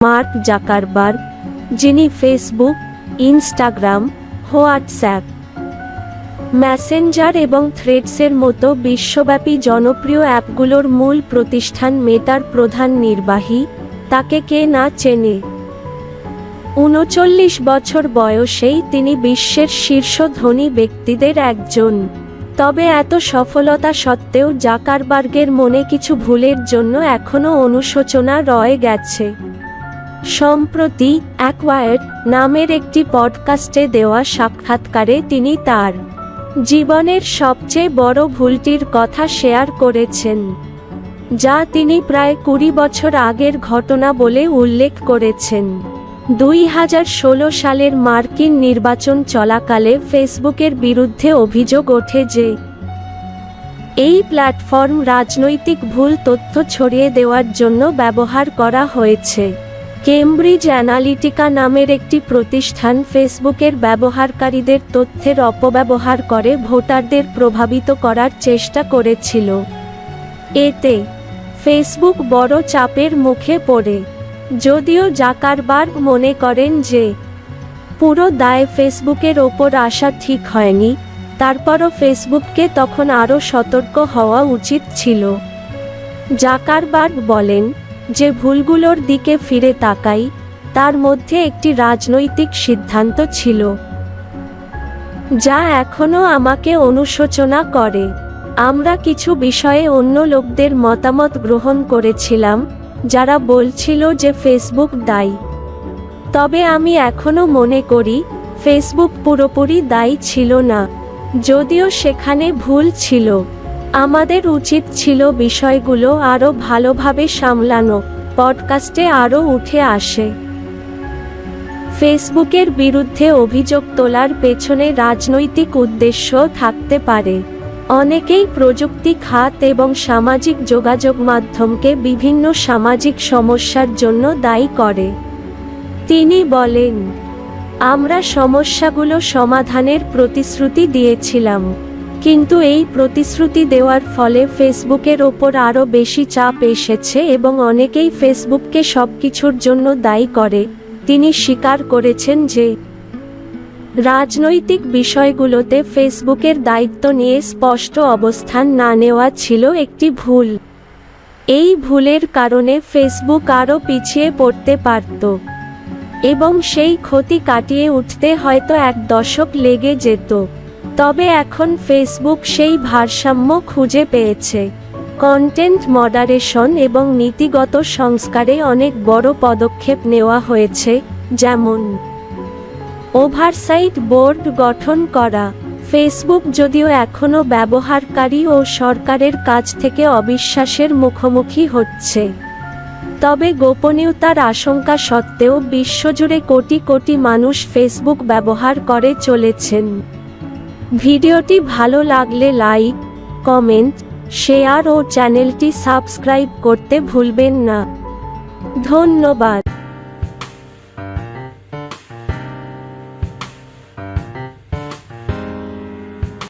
Mark Zuckerberg, যিনি Facebook, Instagram, WhatsApp Messenger এবং থ্রেডসের মতো বিশ্বব্যাপী জনপ্রিয় অ্যাপগুলোর মূল প্রতিষ্ঠান মেটার প্রধান নির্বাহী, তাকে কে না চেনে। উনচল্লিশ বছর বয়সেই তিনি বিশ্বের শীর্ষ ধনী ব্যক্তিদের একজন। তবে এত সফলতা সত্ত্বেও জাকারবার্গের মনে কিছু ভুলের জন্য এখনও অনুশোচনা রয়ে গেছে। সম্প্রতি অ্যাকোয়ার্ড নামের একটি পডকাস্টে দেওয়া সাক্ষাৎকারে তিনি তার জীবনের সবচেয়ে বড় ভুলটির কথা শেয়ার করেছেন, যা তিনি প্রায় কুড়ি বছর আগের ঘটনা বলে উল্লেখ করেছেন। দুই হাজার ষোলো সালের মার্কিন নির্বাচন চলাকালে ফেসবুকের বিরুদ্ধে অভিযোগ ওঠে যে, এই প্ল্যাটফর্ম রাজনৈতিক ভুল তথ্য ছড়িয়ে দেওয়ার জন্য ব্যবহার করা হয়েছে। কেমব্রিজ অ্যানালিটিকা নামের একটি প্রতিষ্ঠান ফেসবুকের ব্যবহারকারীদের তথ্যের অপব্যবহার করে ভোটারদের প্রভাবিত করার চেষ্টা করেছিল। এতে ফেসবুক বড় চাপের মুখে পড়ে। যদিও জাকারবার্গ মনে করেন যে, পুরো দায় ফেসবুকের ওপর আসা ঠিক হয়নি, তারপরও ফেসবুককে তখন আরও সতর্ক হওয়া উচিত ছিল। জাকারবার্গ বলেন যে ভুলগুলোর দিকে ফিরে তাকাই, তার মধ্যে একটি রাজনৈতিক সিদ্ধান্ত ছিল, যা এখনও আমাকে অনুশোচনা করে। আমরা কিছু বিষয়ে অন্য লোকদের মতামত গ্রহণ করেছিলাম, যারা বলছিল যে ফেসবুক দায়ী। তবে আমি এখনও মনে করি, ফেসবুক পুরোপুরি দায়ী ছিল না, যদিও সেখানে ভুল ছিল। আমাদের উচিত ছিল বিষয়গুলো আরও ভালোভাবে সামলানো, পডকাস্টে আরও উঠে আসে। ফেসবুকের বিরুদ্ধে অভিযোগ তোলার পেছনে রাজনৈতিক উদ্দেশ্য থাকতে পারে। অনেকেই প্রযুক্তি খাত এবং সামাজিক যোগাযোগ মাধ্যমকে বিভিন্ন সামাজিক সমস্যার জন্য দায়ী করে। তিনি বলেন, আমরা সমস্যাগুলো সমাধানের প্রতিশ্রুতি দিয়েছিলাম। কিন্তু এই প্রতিশ্রুতি দেওয়ার ফলে ফেসবুকের ওপর আরও বেশি চাপ এসেছে এবং অনেকেই ফেসবুককে সব কিছুর জন্য দায়ী করে। তিনি স্বীকার করেছেন যে, রাজনৈতিক বিষয়গুলোতে ফেসবুকের দায়িত্ব নিয়ে স্পষ্ট অবস্থান না নেওয়া ছিল একটি ভুল। এই ভুলের কারণে ফেসবুক আরও পিছিয়ে পড়তে পারত এবং সেই ক্ষতি কাটিয়ে উঠতে হয়তো এক দশক লেগে যেত। তবে এখন ফেসবুক সেই ভারসাম্য খুঁজে পেয়েছে। কন্টেন্ট মডারেশন এবং নীতিগত সংস্কারে অনেক বড় পদক্ষেপ নেওয়া হয়েছে, যেমন ওভারসাইট বোর্ড গঠন করা। ফেসবুক যদিও এখনও ব্যবহারকারী ও সরকারের কাছ থেকে অবিশ্বাসের মুখোমুখি হচ্ছে। তবে গোপনীয়তার আশঙ্কা সত্ত্বেও বিশ্বজুড়ে কোটি কোটি মানুষ ফেসবুক ব্যবহার করে চলেছেন। ভিডিওটি ভালো লাগলে লাইক কমেন্ট শেয়ার ও চ্যানেলটি সাবস্ক্রাইব করতে ভুলবেন না। ধন্যবাদ।